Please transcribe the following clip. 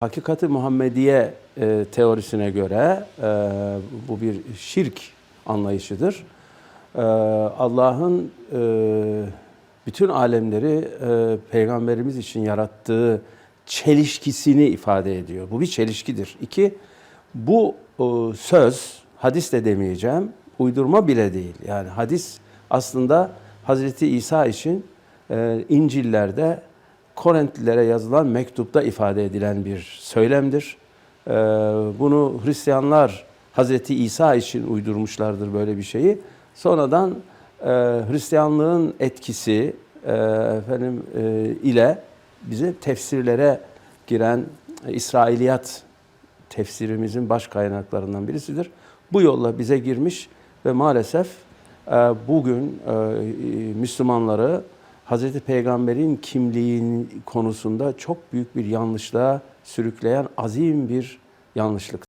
Hakikati Muhammediye e, teorisine göre e, bu bir şirk anlayışıdır. E, Allah'ın e, bütün alemleri e, peygamberimiz için yarattığı çelişkisini ifade ediyor. Bu bir çelişkidir. İki, bu e, söz, hadis de demeyeceğim, uydurma bile değil. Yani hadis aslında Hazreti İsa için e, İncil'lerde Korintlilere yazılan mektupta ifade edilen bir söylemdir. Ee, bunu Hristiyanlar Hazreti İsa için uydurmuşlardır böyle bir şeyi. Sonradan e, Hristiyanlığın etkisi e, efendim e, ile bize tefsirlere giren e, İsrailiyat tefsirimizin baş kaynaklarından birisidir. Bu yolla bize girmiş ve maalesef bugün e, Müslümanları Hazreti Peygamber'in kimliğin konusunda çok büyük bir yanlışlığa sürükleyen azim bir yanlışlık.